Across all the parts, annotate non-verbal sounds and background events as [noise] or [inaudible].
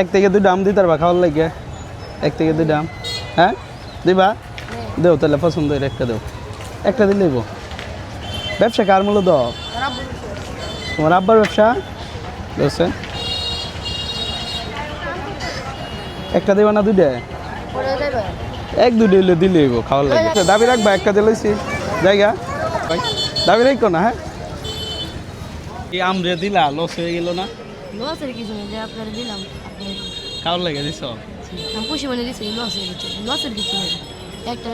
এক থেকে দুইটা আম দিতে পারবা খাওয়ার লাগে। এক থেকে দুইটা আম হ্যাঁ? দিবা? দেও তাহলে পছন্দ হলে একটা দেও। একটা দিলেই বো। ব্যবসা কার মূল্য দাও তোমার আব্বার ব্যবসা? বুঝছে একটা দেবা না দুইটা? এক দুইটা হইলে দিলেই গো খাওয়ার লাগে। আচ্ছা, দাবি রাখবা একটা দিলেছি জায়গা? দাবি রাখো না হ্যাঁ? এই আম রে দিলা লস হয়ে গেল না? লসের কিছু নেই যে আপনারা দিলাম খাওয়ার লাগে দিছ? আমি খুশি মনে দিচ্ছি লসের কিছু লসের কিছু নেই। একটা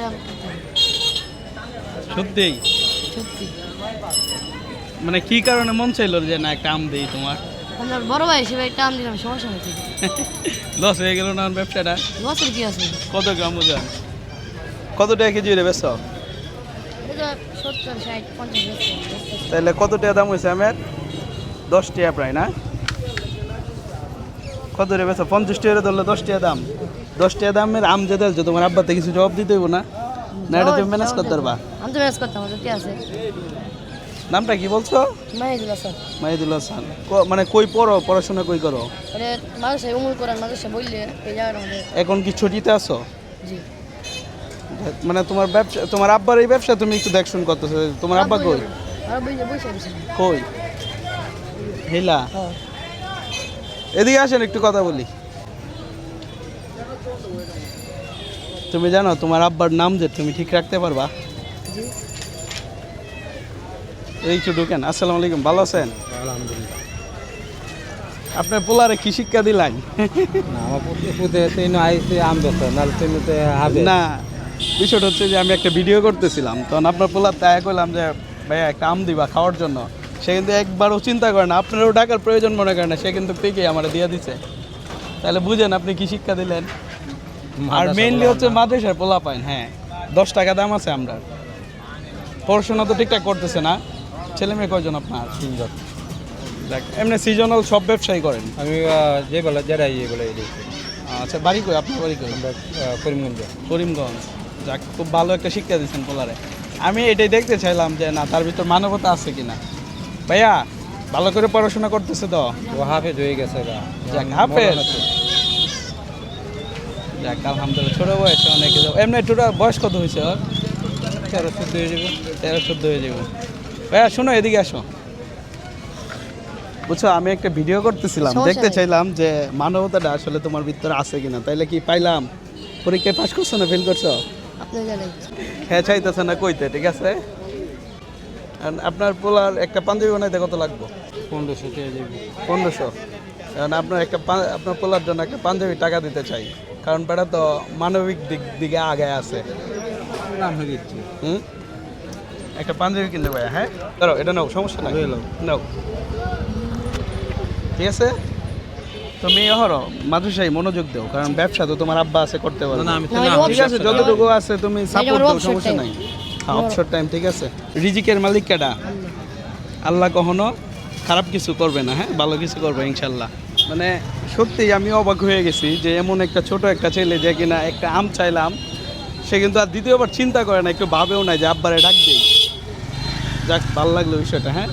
সত্যিই সত্যি। মানে কি কারণে মন চাইলো যে না একটা আম দেই তোমার? আপনার বড় ভাই হিসেবে একটা আম দিলাম সমস্যা হয়েছে। [laughs] লস হয়ে গেল না আমার ব্যবসাটা? লসের কি আছে? কত গ্রাম ওজন? কত টাকা কেজি রে বছর তাহলে কত টাকা দাম হয়েছে আমের? দশ টাকা প্রায় না? কত রে বেশ পঞ্চাশ টাকা ধরলে দশ টাকা দাম। দশ টাকা দামের আম যে দিয়েছ তোমার আব্বাতে কিছু জবাব দিতে হইব না। না এটা তুমি ম্যানেজ করতে পারবা। আমি তো ম্যানেজ করতাম সত্যি আছে? নামটা কি বলছো? মাহিদুল হাসান। মাহিদুল হাসান। মানে কই পড়ো পড়াশোনা কই করো? এটা উমুল করার মানুষে বললে এই জায়গার এখন কি ছুটিতে আছো? জি। মানে তোমার ব্যবসা তোমার আব্বার এই ব্যবসা তুমি একটু দেখ দেখশুন করতেছো তোমার আব্বা কই? কই? হেলা? হ্যাঁ। এদিকে আসেন একটু কথা বলি। তুমি জানো তোমার আব্বার নাম যে তুমি ঠিক রাখতে পারবা? এই একটু ঢুকেন। আসসালামু আলাইকুম ভালো আছেন? আলহামদুলিল্লাহ। আপনার পোলারে কি শিক্ষা দিলাম না বিষয়টা হচ্ছে যে আমি একটা ভিডিও করতেছিলাম তখন আপনার পোলার তাই করলাম যে ভাইয়া একটা আম দিবা খাওয়ার জন্য। সে কিন্তু একবারও চিন্তা করে না। আপনারও টাকার প্রয়োজন মনে করে না সে কিন্তু পেকে আমার দিয়ে দিছে। তাহলে বুঝেন আপনি কি শিক্ষা দিলেন? আর মেইনলি হচ্ছে মাদ্রাসার পোলা পাইন হ্যাঁ। দশ টাকা দাম আছে আমরা। পড়াশোনা তো ঠিকঠাক করতেছে না। ছেলে মেয়ে কয়জন আপনার? তিনজন। এমনি সিজনাল সব ব্যবসায়ী করেন? আমি যে বলে যারা ইয়ে বলে আচ্ছা বাড়ি কই? আপনার বাড়ি কই? আমরা করিমগঞ্জ। করিমগঞ্জ। যাক খুব ভালো একটা শিক্ষা দিচ্ছেন পোলারে। আমি এটাই দেখতে চাইলাম যে না তার ভিতর মানবতা আছে কিনা। ভাইয়া ভালো করে পড়াশোনা করতেছে তো? ও হাফেজ হয়ে গেছে গা। যাক হাফেজ। যাক আলহামদুলিল্লাহ ছোটো বয়সে অনেকে এমনি টোটাল বয়স কত হয়েছে ওর? তেরো চোদ্দ হয়ে যাবে। তেরো চোদ্দ হয়ে যাবে। ভাইয়া শোনো এদিকে আসো। বুঝছ আমি একটা ভিডিও করতেছিলাম। দেখতে চাইলাম যে মানবতাটা আসলে তোমার ভিতরে আছে কিনা। তাইলে কি পাইলাম? পরীক্ষায় পাস করছ না ফেল করছ? আপনি জানেন হ্যাঁ চাইতেছে না কইতে ঠিক আছে? আপনার পোলার একটা পাঞ্জাবি বানাইতে কত লাগবে? পনেরোশো পনেরোশো। কারণ আপনার একটা আপনার পোলার জন্য একটা পাঞ্জাবি টাকা দিতে চাই। কারণ বেটা তো মানবিক দিক দিকে আগে আছে। নাম হয়ে গেছি হুম? একটা পাঞ্জাবি কিনতে ভাই হ্যাঁ? ধরো এটা নাও সমস্যা নাই। নাও। ঠিক আছে? তুমি হরো মাদ্রাসায় মনোযোগ দাও কারণ ব্যবসা তো তোমার আব্বা আছে করতে পারো না, আমি ঠিক আছে যতটুকু আছে তুমি সাপোর্ট দাও সমস্যা নাই। অবসর টাইম ঠিক আছে? রিজিকের মালিক কেডা আল্লাহ কখনো খারাপ কিছু করবে না হ্যাঁ? ভালো কিছু করবে ইনশাল্লাহ মানে সত্যি আমি অবাক হয়ে গেছি যে এমন একটা ছোট একটা ছেলে যে কিনা একটা আম চাইলাম সে কিন্তু আর দ্বিতীয়বার চিন্তা করে না একটু ভাবেও না যে আব্বারে ডাক দিই। যাক ভালো লাগল বিষয়টা হ্যাঁ?